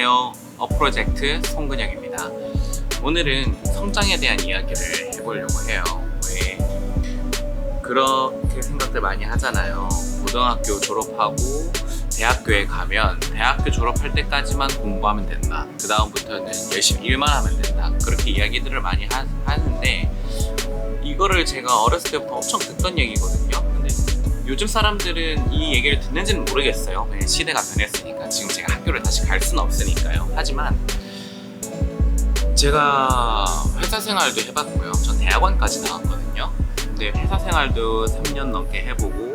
안녕하세요. 어프로젝트 송근영입니다. 오늘은 성장에 대한 이야기를 해보려고 해요. 왜 그렇게 생각들 많이 하잖아요. 고등학교 졸업하고 대학교에 가면 대학교 졸업할 때까지만 공부하면 된다. 그 다음부터는 열심히 일만 하면 된다. 그렇게 이야기들을 많이 하, 하는데 이거를 제가 어렸을 때부터 엄청 듣던 얘기거든요. 요즘 사람들은 이 얘기를 듣는지는 모르겠어요. 왜냐면 시대가 변했으니까 지금 제가 학교를 다시 갈 수는 없으니까요. 하지만 제가 회사 생활도 해봤고요. 전 대학원까지 나왔거든요. 근데 회사 생활도 3년 넘게 해보고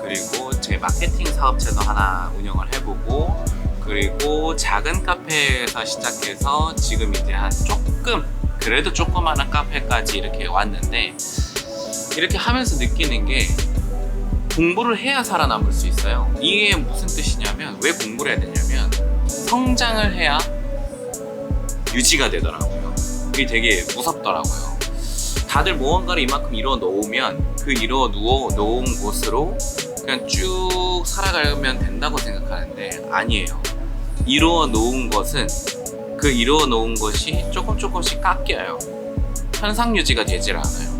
그리고 제 마케팅 사업체도 하나 운영을 해보고 그리고 작은 카페에서 시작해서 지금 이제 한 조금 그래도 조그마한 카페까지 이렇게 왔는데 이렇게 하면서 느끼는 게 공부를 해야 살아남을 수 있어요. 이게 무슨 뜻이냐면 왜 공부를 해야 되냐면 성장을 해야 유지가 되더라고요. 이게 되게 무섭더라고요. 다들 무언가를 이만큼 이루어 놓으면 그 이루어 누워 놓은 곳으로 그냥 쭉 살아가면 된다고 생각하는데 아니에요. 이루어 놓은 것은 그 이루어 놓은 것이 조금 조금씩 깎여요. 현상 유지가 되질 않아요.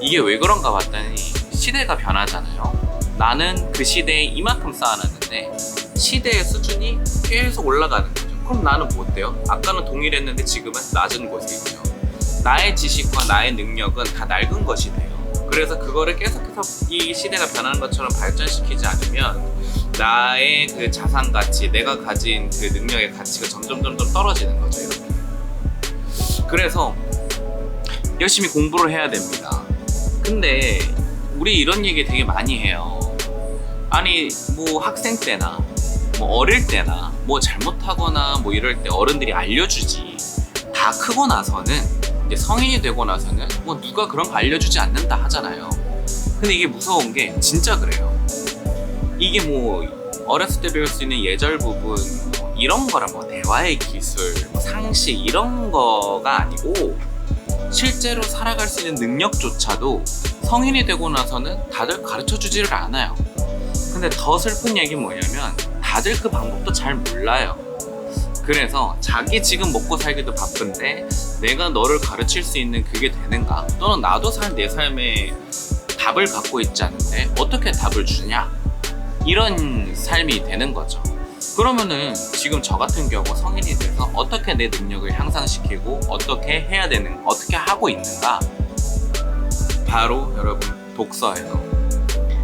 이게 왜 그런가 봤더니 시대가 변하잖아요. 나는 그 시대에 이만큼 쌓아놨는데 시대의 수준이 계속 올라가는 거죠. 그럼 나는 뭐 어때요? 아까는 동일했는데 지금은 낮은 곳에 있죠. 나의 지식과 나의 능력은 다 낡은 것이 돼요. 그래서 그거를 계속해서 이 시대가 변하는 것처럼 발전시키지 않으면 나의 그 자산 가치, 내가 가진 그 능력의 가치가 점점 점점 떨어지는 거죠. 이렇게. 그래서 열심히 공부를 해야 됩니다. 근데 우리 이런 얘기 되게 많이 해요. 아니 뭐 학생 때나 뭐 어릴 때나 뭐 잘못하거나 뭐 이럴 때 어른들이 알려주지. 다 크고 나서는 이제 성인이 되고 나서는 뭐 누가 그런 거 알려주지 않는다 하잖아요. 근데 이게 무서운 게 진짜 그래요. 이게 뭐 어렸을 때 배울 수 있는 예절 부분 뭐 이런 거랑 뭐 대화의 기술, 뭐 상식 이런 거가 아니고 실제로 살아갈 수 있는 능력조차도 성인이 되고 나서는 다들 가르쳐 주지를 않아요. 근데 더 슬픈 얘기는 뭐냐면 다들 그 방법도 잘 몰라요. 그래서 자기 지금 먹고 살기도 바쁜데 내가 너를 가르칠 수 있는 그게 되는가? 또는 나도 살 내 삶에 답을 갖고 있지 않은데 어떻게 답을 주냐? 이런 삶이 되는 거죠. 그러면은 지금 저 같은 경우 성인이 돼서 어떻게 내 능력을 향상시키고 어떻게 해야 되는, 어떻게 하고 있는가? 바로 여러분 독서예요.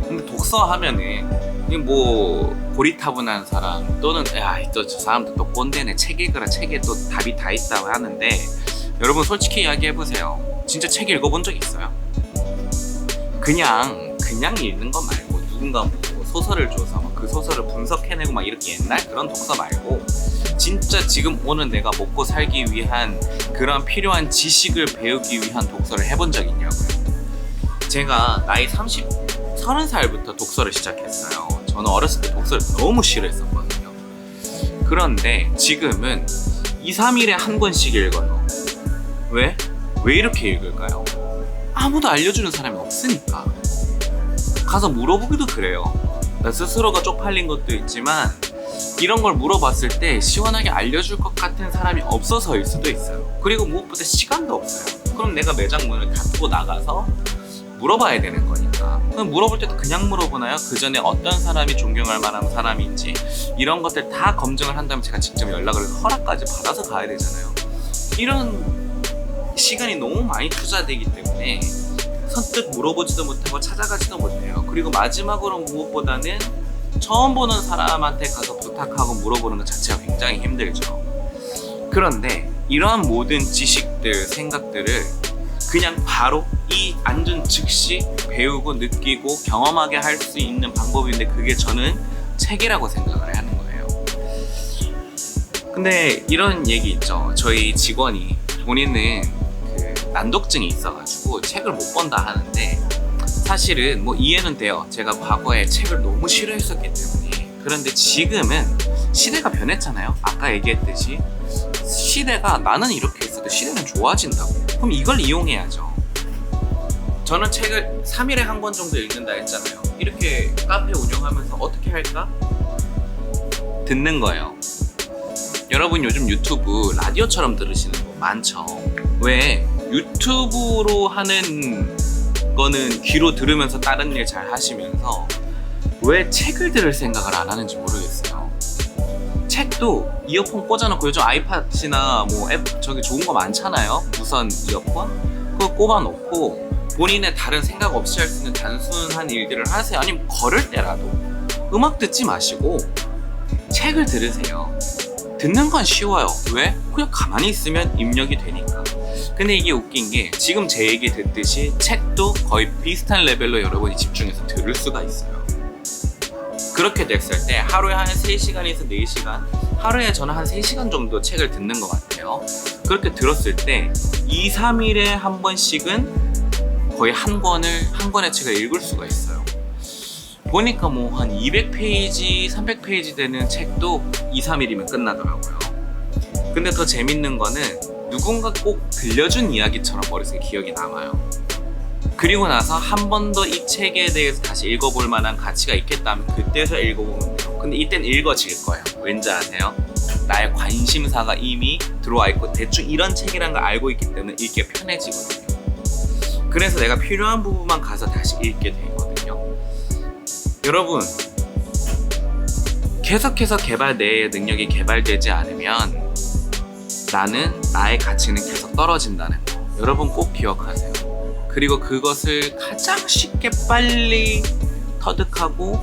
근데 독서 하면은 이뭐 고리타분한 사람 또는 야또저 사람도 또 꼰대네 책 읽으라 책에 또 답이 다 있다고 하는데 여러분 솔직히 이야기해 보세요. 진짜 책 읽어본 적 있어요? 그냥 그냥 읽는 거 말고 누군가 뭐 소설을 줘서 막 그 소설을 분석해내고 막 이렇게 옛날 그런 독서 말고 진짜 지금 오는 내가 먹고 살기 위한 그런 필요한 지식을 배우기 위한 독서를 해본 적 있냐고요. 제가 나이 30, 30살부터 독서를 시작했어요. 저는 어렸을 때 독서를 너무 싫어했었거든요. 그런데 지금은 2, 3일에 한 권씩 읽어요. 왜? 왜 이렇게 읽을까요? 아무도 알려주는 사람이 없으니까. 가서 물어보기도 그래요. 나 스스로가 쪽팔린 것도 있지만 이런 걸 물어봤을 때 시원하게 알려줄 것 같은 사람이 없어서일 수도 있어요. 그리고 무엇보다 시간도 없어요. 그럼 내가 매장 문을 닫고 나가서 물어봐야 되는 거니까. 그럼 물어볼 때도 그냥 물어보나요? 그 전에 어떤 사람이 존경할 만한 사람인지 이런 것들 다 검증을 한 다음에 제가 직접 연락을 허락까지 받아서 가야 되잖아요. 이런 시간이 너무 많이 투자되기 때문에 선뜻 물어보지도 못하고 찾아가지도 못해요. 그리고 마지막으로 무엇보다는 처음 보는 사람한테 가서 부탁하고 물어보는 것 자체가 굉장히 힘들죠. 그런데 이러한 모든 지식들, 생각들을 그냥 바로 이 앉은 즉시 배우고 느끼고 경험하게 할 수 있는 방법인데 그게 저는 책이라고 생각을 하는 거예요. 근데 이런 얘기 있죠. 저희 직원이 본인은 그 난독증이 있어가지고 책을 못 본다 하는데 사실은 뭐 이해는 돼요. 제가 과거에 책을 너무 싫어했었기 때문에. 그런데 지금은 시대가 변했잖아요. 아까 얘기했듯이 시대가 나는 이렇게 했어도 시대는 좋아진다고. 그럼 이걸 이용해야죠. 저는 책을 3일에 한 권 정도 읽는다 했잖아요. 이렇게 카페 운영하면서 어떻게 할까? 듣는 거예요. 여러분 요즘 유튜브 라디오처럼 들으시는 분 많죠. 왜 유튜브로 하는 거는 귀로 들으면서 다른 일 잘 하시면서 왜 책을 들을 생각을 안 하는지 모르겠어요. 책도 이어폰 꽂아놓고 요즘 아이팟이나 뭐 앱 저기 좋은 거 많잖아요. 무선 이어폰 그거 꼽아놓고 본인의 다른 생각 없이 할 수 있는 단순한 일들을 하세요. 아니면 걸을 때라도 음악 듣지 마시고 책을 들으세요. 듣는 건 쉬워요. 왜? 그냥 가만히 있으면 입력이 되니까. 근데 이게 웃긴 게 지금 제 얘기 듣듯이 책도 거의 비슷한 레벨로 여러분이 집중해서 들을 수가 있어요. 그렇게 됐을 때 하루에 한 3시간에서 4시간 하루에 저는 한 3시간 정도 책을 듣는 것 같아요. 그렇게 들었을 때 2, 3일에 한 번씩은 거의 한 권을 한 권의 책을 읽을 수가 있어요. 보니까 뭐 한 200페이지, 300페이지 되는 책도 2, 3일이면 끝나더라고요. 근데 더 재밌는 거는 누군가 꼭 들려준 이야기처럼 머릿속에 기억이 남아요. 그리고 나서 한 번 더 이 책에 대해서 다시 읽어볼 만한 가치가 있겠다면 그때서 읽어보면 돼요. 근데 이땐 읽어질 거예요. 왠지 아세요? 나의 관심사가 이미 들어와 있고 대충 이런 책이란 걸 알고 있기 때문에 읽기 편해지거든요. 그래서 내가 필요한 부분만 가서 다시 읽게 되거든요. 여러분, 계속해서 개발 내의 능력이 개발되지 않으면 나는 나의 가치는 계속 떨어진다는 거. 여러분 꼭 기억하세요. 그리고 그것을 가장 쉽게 빨리 터득하고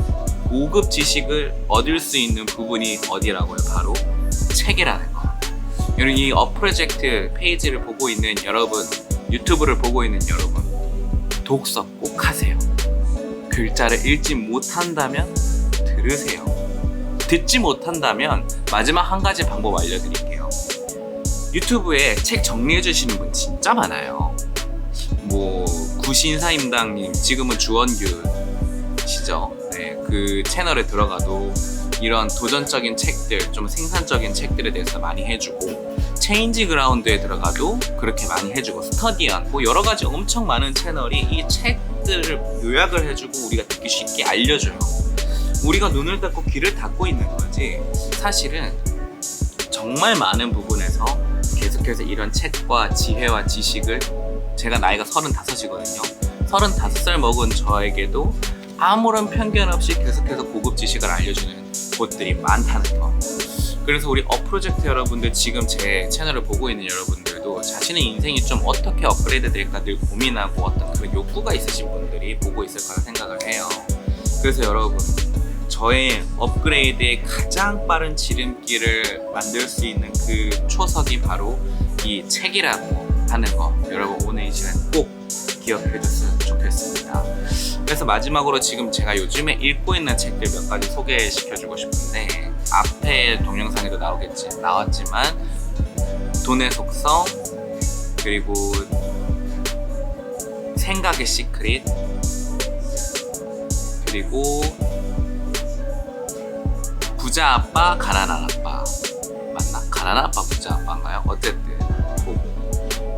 고급 지식을 얻을 수 있는 부분이 어디라고요? 바로 책이라는 거. 여러분 이 어프로젝트 페이지를 보고 있는 여러분, 유튜브를 보고 있는 여러분, 독서 꼭 하세요. 글자를 읽지 못한다면 들으세요. 듣지 못한다면 마지막 한 가지 방법 알려드릴게요. 유튜브에 책 정리해 주시는 분 진짜 많아요. 뭐 구신사임당님 지금은 주원규시죠. 네, 그 채널에 들어가도 이런 도전적인 책들, 좀 생산적인 책들에 대해서 많이 해주고 체인지 그라운드에 들어가도 그렇게 많이 해주고 스터디언 뭐 여러 가지 엄청 많은 채널이 이 책들을 요약을 해주고 우리가 듣기 쉽게 알려줘요. 우리가 눈을 닫고 귀를 닫고 있는 거지 사실은 정말 많은 부분에서 계속해서 이런 책과 지혜와 지식을 제가 나이가 35이거든요. 35살 먹은 저에게도 아무런 편견 없이 계속해서 고급 지식을 알려주는 곳들이 많다는 거. 그래서 우리 어프로젝트 여러분들 지금 제 채널을 보고 있는 여러분들도 자신의 인생이 좀 어떻게 업그레이드 될까 늘 고민하고 어떤 그런 욕구가 있으신 분들이 보고 있을 거라 생각을 해요. 그래서 여러분 저의 업그레이드의 가장 빠른 지름길을 만들 수 있는 그 초석이 바로 이 책이라고 하는 거 여러분 오늘 이 시간 꼭 기억해 줬으면 좋겠습니다. 그래서 마지막으로 지금 제가 요즘에 읽고 있는 책들 몇 가지 소개시켜 주고 싶은데 앞에 동영상에도 나오겠지 나왔지만 돈의 속성 그리고 생각의 시크릿 그리고 부자 아빠 가난한 아빠 맞나? 가난한 아빠 부자 아빠인가요? 어쨌든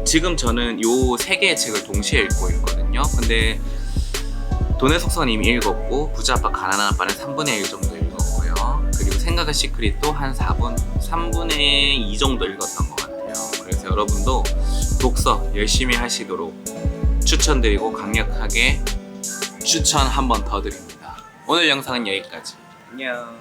지금 저는 요 세 개의 책을 동시에 읽고 있거든요. 근데 돈의 속성 이미 읽었고 부자 아빠 가난한 아빠는 3분의 1 정도 읽었고요. 그리고 생각의 시크릿도 한 4분 3분의 2 정도 읽었던 것 같아요. 그래서 여러분도 독서 열심히 하시도록 추천드리고 강력하게 추천 한 번 더 드립니다. 오늘 영상은 여기까지. 안녕.